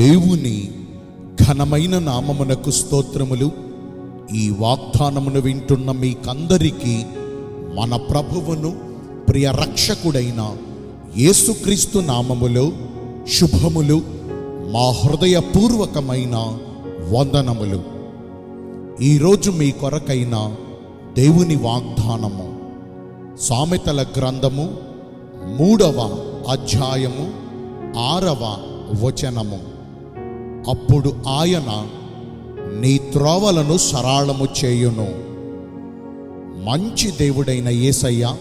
దేవుని ఘనమైన నామమునకు స్తోత్రములు. ఈ వాగ్దానమును వింటున్న మీకందరికీ మన ప్రభువును ప్రియ రక్షకుడైన యేసుక్రీస్తు నామములో శుభములు మా హృదయపూర్వకమైన వందనములు. ఈరోజు మీ కొరకైన దేవుని వాగ్దానము సామెతల గ్రంథము మూడవ అధ్యాయము ఆరవ వచనము. అప్పుడు ఆయన నీ త్రోవలను సరాళము చేయును. మంచి దేవుడైన యేసయ్య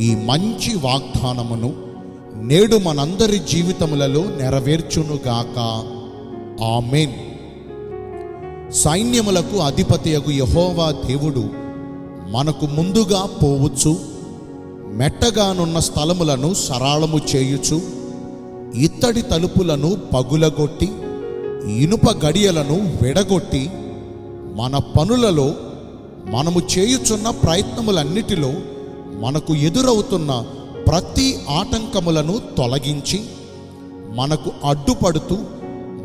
ఈ మంచి వాగ్దానమును నేడు మనందరి జీవితములలో నెరవేర్చునుగాక. ఆమెన్. సైన్యములకు అధిపతియగు యహోవా దేవుడు మనకు ముందుగా పోవచ్చు మెట్టగానున్న స్థలములను సరాళము చేయుచు ఇత్తడి తలుపులను పగులగొట్టి ఇనుప గడియలను విడగొట్టి మన పనులలో మనము చేయుచున్న ప్రయత్నములన్నిటిలో మనకు ఎదురవుతున్న ప్రతి ఆటంకములను తొలగించి మనకు అడ్డుపడుతూ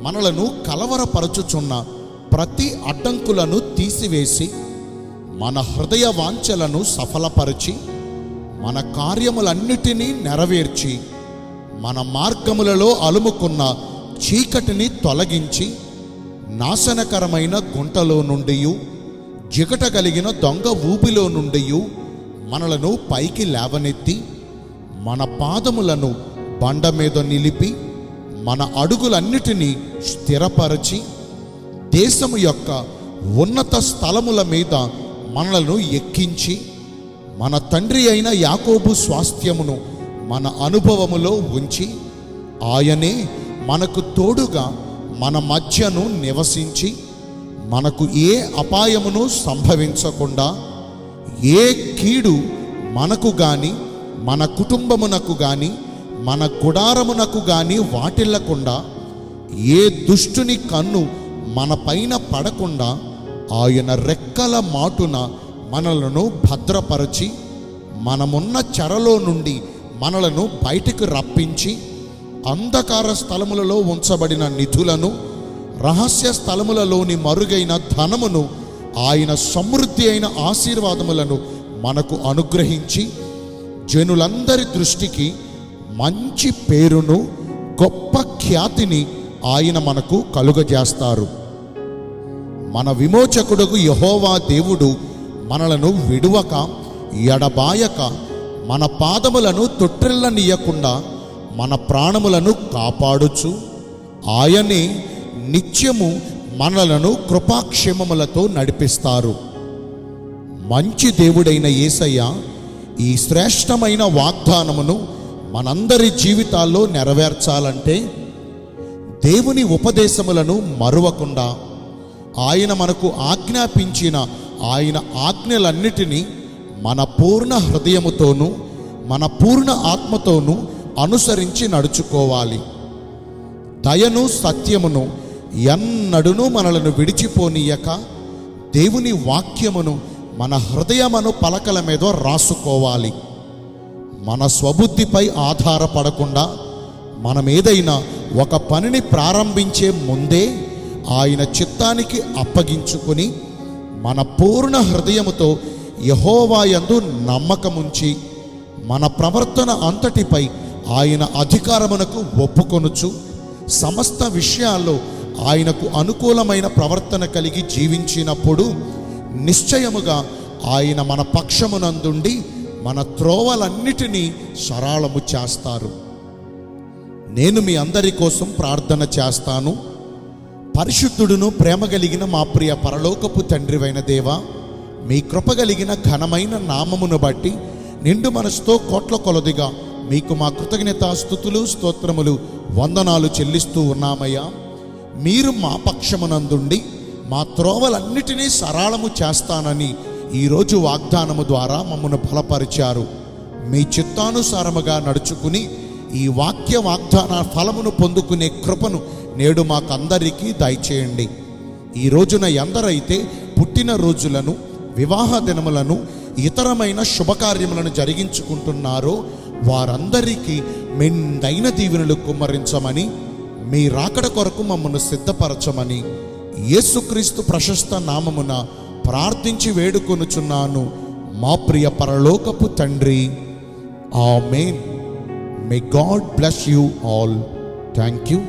మనలను కలవరపరచుచున్న ప్రతి అడ్డంకులను తీసివేసి మన హృదయ వాంఛలను సఫలపరిచి మన కార్యములన్నిటినీ నెరవేర్చి మన మార్గములలో అలుముకున్న చీకటిని తొలగించి నాశనకరమైన గుంటలో నుండి జిగట కలిగిన దొంగ ఊపిలో నుండి మనలను పైకి లేవనెత్తి మన పాదములను బండ మీద నిలిపి మన అడుగులన్నిటినీ స్థిరపరచి దేశము యొక్క ఉన్నత స్థలముల మీద మనలను ఎక్కించి మన తండ్రి అయిన యాకోబు స్వాస్థ్యమును మన అనుభవములో ఉంచి ఆయనే మనకు తోడుగా మన మధ్యను నివసించి మనకు ఏ అపాయమును సంభవించకుండా ఏ కీడు మనకు గాని మన కుటుంబమునకు గాని మన గుడారమునకు గాని వాటిల్లకుండా ఏ దుష్టుని కన్ను మన పైన పడకుండా ఆయన రెక్కల మాటున మనలను భద్రపరచి మనమున్న చెరలో నుండి మనలను బయటకు రప్పించి అంధకార స్థలములలో ఉంచబడిన నిధులను రహస్య స్థలములలోని మరుగైన ధనమును ఆయన సమృద్ధి అయిన ఆశీర్వాదములను మనకు అనుగ్రహించి జనులందరి దృష్టికి మంచి పేరును గొప్ప ఖ్యాతిని ఆయన మనకు కలుగజేస్తారు. మన విమోచకుడుకు యహోవా దేవుడు మనలను విడువక ఎడబాయక మన పాదములను తొట్టిల్లనీయకుండా మన ప్రాణములను కాపాడుచు. ఆయనే నిత్యము మనలను కృపాక్షేమములతో నడిపిస్తారు. మంచి దేవుడైన యేసయ్య ఈ శ్రేష్టమైన వాగ్దానమును మనందరి జీవితాల్లో నెరవేర్చాలంటే దేవుని ఉపదేశములను మరువకుండా ఆయన మనకు ఆజ్ఞాపించిన ఆయన ఆజ్ఞలన్నిటినీ మన పూర్ణ హృదయముతోనూ మన పూర్ణ ఆత్మతోనూ అనుసరించి నడుచుకోవాలి. దయను సత్యమును ఎన్నడును మనలను విడిచిపోనీయక దేవుని వాక్యమును మన హృదయమును పలకల మీద రాసుకోవాలి. మన స్వబుద్ధిపై ఆధారపడకుండా మనం ఏదైనా ఒక పనిని ప్రారంభించే ముందే ఆయన చిత్తానికి అప్పగించుకొని మన పూర్ణ హృదయముతో యహోవాయందు నమ్మకముంచి మన ప్రవర్తన అంతటిపై ఆయన అధికారమునకు ఒప్పుకొనుచు సమస్త విషయాల్లో ఆయనకు అనుకూలమైన ప్రవర్తన కలిగి జీవించినప్పుడు నిశ్చయముగా ఆయన మన పక్షమునందుండి మన త్రోవలన్నిటినీ సరాళము చేస్తారు. నేను మీ అందరి కోసం ప్రార్థన చేస్తాను. పరిశుద్ధుడును ప్రేమ కలిగిన మా ప్రియ పరలోకపు తండ్రివైన దేవా మీ కృప కలిగిన ఘనమైన నామమును బట్టి నిండు మనసుతో కోట్ల కొలదిగా మీకు మా కృతజ్ఞత స్థుతులు స్తోత్రములు వందనాలు చెల్లిస్తూ ఉన్నామయ్యా. మీరు మా పక్షమునందుండి మా త్రోవలన్నిటినీ సరాళము చేస్తానని ఈరోజు వాగ్దానము ద్వారా మమ్మను బలపరిచారు. మీ చిత్తానుసారముగా నడుచుకుని ఈ వాక్య వాగ్దాన ఫలమును పొందుకునే కృపను నేడు మాకందరికీ దయచేయండి. ఈ రోజున ఎందరైతే పుట్టిన రోజులను వివాహ దినములను ఇతరమైన శుభకార్యములను జరిగించుకుంటున్నారో వారందరికీ మెండైన దీవెనలు కుమ్మరించమని మీ రాకడ కొరకు మమ్మను సిద్ధపరచమని యేసుక్రీస్తు ప్రశస్త నామమున ప్రార్థించి వేడుకొనుచున్నాను. మా ప్రియ పరలోకపు తండ్రి amen. May God bless you all thank you